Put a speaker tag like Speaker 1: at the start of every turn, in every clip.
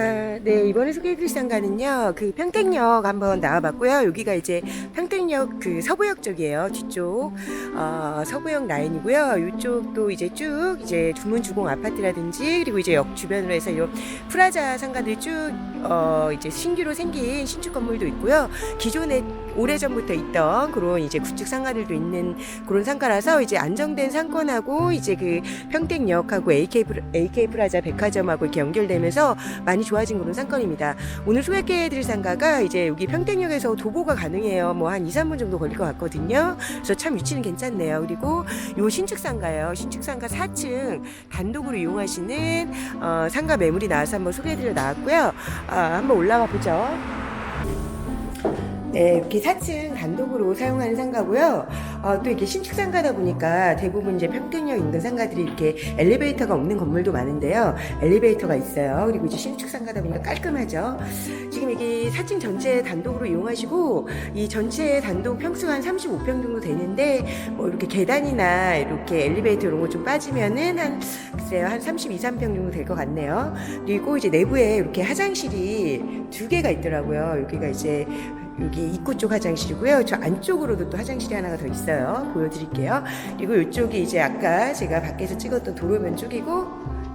Speaker 1: 아, 네, 이번에 소개해드릴 상가는요, 그 평택역 한번 나와봤고요. 여기가 이제 평택역 그 서부역 쪽이에요. 뒤쪽, 어, 서부역 라인이고요. 이쪽도 이제 쭉 이제 주문주공 아파트라든지, 그리고 이제 역 주변으로 해서 이 프라자 상가들이 쭉, 어, 이제 신규로 생긴 신축 건물도 있고요. 기존에 오래전부터 있던 그런 이제 구축 상가들도 있는 그런 상가라서 이제 안정된 상권하고 이제 그 평택역하고 AK, AK 프라자 백화점하고 이렇게 연결되면서 많이 좋아진 그런 상권입니다. 오늘 소개해 드릴 상가가 이제 여기 평택역에서 도보가 가능해요. 뭐 한 2, 3분 정도 걸릴 것 같거든요. 그래서 참 위치는 괜찮네요. 그리고 요 신축 상가요. 신축 상가 4층 단독으로 이용하시는 어, 상가 매물이 나와서 한번 소개해 드려 나왔고요. 아, 한번 올라가 보죠. 네, 이렇게 4층 단독으로 사용하는 상가고요. 어, 또 이렇게 신축 상가다 보니까 대부분 이제 평택역 인근 상가들이 이렇게 엘리베이터가 없는 건물도 많은데요. 엘리베이터가 있어요. 그리고 이제 신축 상가다 보니까 깔끔하죠. 지금 이게 4층 전체 단독으로 이용하시고 이 전체 단독 평수가 한 35평 정도 되는데 뭐 이렇게 계단이나 이렇게 엘리베이터 이런 거 좀 빠지면은 한 글쎄요 한 32, 3평 정도 될 것 같네요. 그리고 이제 내부에 이렇게 화장실이 두 개가 있더라고요. 여기가 이제 여기 입구 쪽 화장실이고요. 저 안쪽으로도 또 화장실이 하나가 더 있어요. 보여드릴게요. 그리고 이쪽이 이제 아까 제가 밖에서 찍었던 도로변 쪽이고,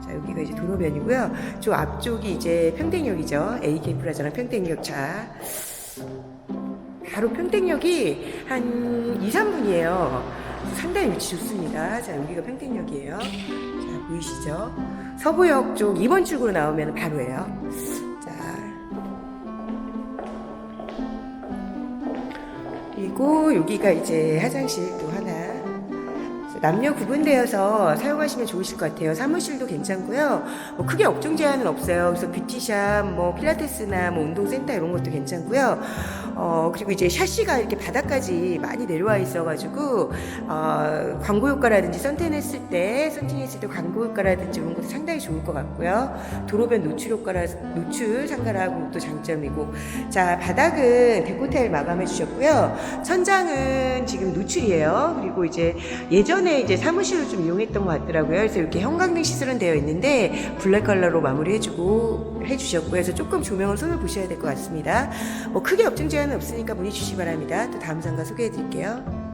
Speaker 1: 자, 여기가 이제 도로변이고요. 저 앞쪽이 이제 평택역이죠. AK 프라자랑 평택역 차. 바로 평택역이 한 2, 3분이에요. 상당히 위치 좋습니다. 자, 여기가 평택역이에요. 자, 보이시죠? 서부역 쪽 2번 출구로 나오면 바로예요. 자, 그리고 여기가 이제 화장실 또 하나. 남녀 구분되어서 사용하시면 좋으실 것 같아요. 사무실도 괜찮고요. 뭐 크게 업종 제한은 없어요. 그래서 뷰티샵, 뭐 필라테스나 뭐 운동센터 이런 것도 괜찮고요. 어, 그리고 이제 샤시가 이렇게 바닥까지 많이 내려와 있어가지고, 어, 광고 효과라든지 선탠 했을 때, 선팅 했을 때 광고 효과라든지 이런 것도 상당히 좋을 것 같고요. 도로변 노출 효과라, 노출 상가라고 또 장점이고. 자, 바닥은 데코타일 마감해 주셨고요. 천장은 지금 노출이에요. 그리고 이제 예전에 이제 사무실을 좀 이용했던 것 같더라고요. 그래서 이렇게 형광등 시설은 되어 있는데 블랙 컬러로 마무리해주고 해주셨고요. 그래서 조금 조명을 손을 보셔야 될 것 같습니다. 뭐 크게 업종 제한은 없으니까 문의 주시기 바랍니다. 또 다음 상가 소개해드릴게요.